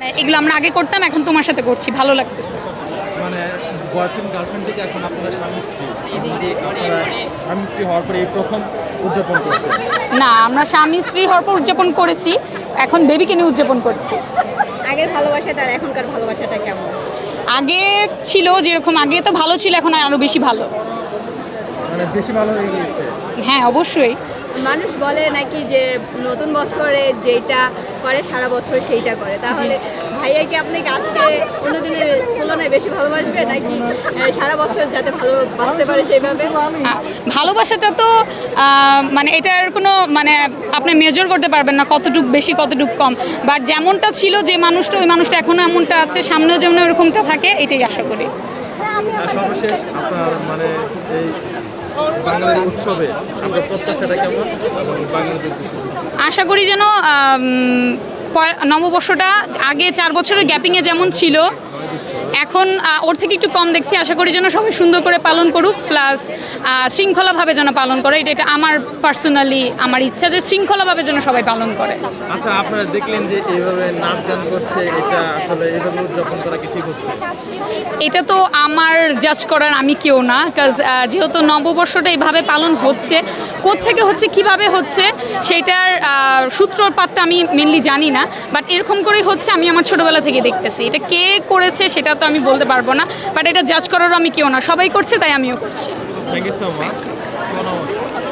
মানে এগুলো আমরা আগে করতাম এখন তোমার সাথে করছি ভালো লাগতেছে। মানে বয়ফ্রেন্ড গার্লফ্রেন্ড থেকে এখন আপনারা স্বামী স্ত্রী স্বামী স্ত্রী হওয়ার পরে এই প্রথম উদযাপন করছেন? না আমরা স্বামী স্ত্রী হওয়ার পর উদযাপন করেছি এখন বেবিকে নিয়ে উদযাপন করছি। আগের ভালোবাসাটা আর এখনকার ভালোবাসাটা কেমন? আগে ছিল যেরকম আগে তো ভালো ছিল এখন আরও বেশি ভালো। মানে বেশি ভালো হয়ে গিয়েছে? হ্যাঁ অবশ্যই। মানুষ বলে নাকি যে নতুন বছরে যেটা করে সারা বছর সেইটা করে? তাহলে ভাইয়া কি আপনাকে আজকে অন্য দিনের তুলনায় বেশি ভালোবাসবে নাকি সারা বছর যাতে ভালো বাঁচতে পারে সেইভাবে? ভালোবাসাটা তো মানে এটার কোনো মানে আপনি মেজর করতে পারবেন না কতটুক বেশি কতটুক কম। বাট যেমনটা ছিল যে মানুষটা ওই মানুষটা এখনও এমনটা আছে সামনেও যেমন ওরকমটা থাকে এটাই আশা করি। সর্বশেষ আপনার মানে এই উৎসবে আপনার প্রত্যাশাটা কেমন? আশা করি যেন নববর্ষটা আগে চার বছরের গ্যাপিংয়ে যেমন ছিল এখন ওর থেকে একটু কম দেখছি। আশা করি যেন সবাই সুন্দর করে পালন করুক প্লাস শৃঙ্খলাভাবে যেন পালন করে। এটা এটা আমার পার্সোনালি আমার ইচ্ছা যে শৃঙ্খলাভাবে যেন সবাই পালন করে। আচ্ছা আপনারা দেখলেন যে এইভাবে নাচ গান করছে এটা আসলে এইভাবে উদযাপন করা কি ঠিক হচ্ছে? এটা তো আমার জাজ করার আমি কেউ না কাজ যেহেতু নববর্ষটা এইভাবে পালন হচ্ছে থেকে হচ্ছে কীভাবে হচ্ছে সেটার সূত্রপাতটা আমি মেনলি জানি না বাট এরকম করেই হচ্ছে আমি আমার ছোটোবেলা থেকে দেখতেছি। এটা কে করেছে সেটা তো আমি বলতে পারব না বাট এটা জাজ করারও আমি কেউ না। সবাই করছে, তাই আমিও করছি।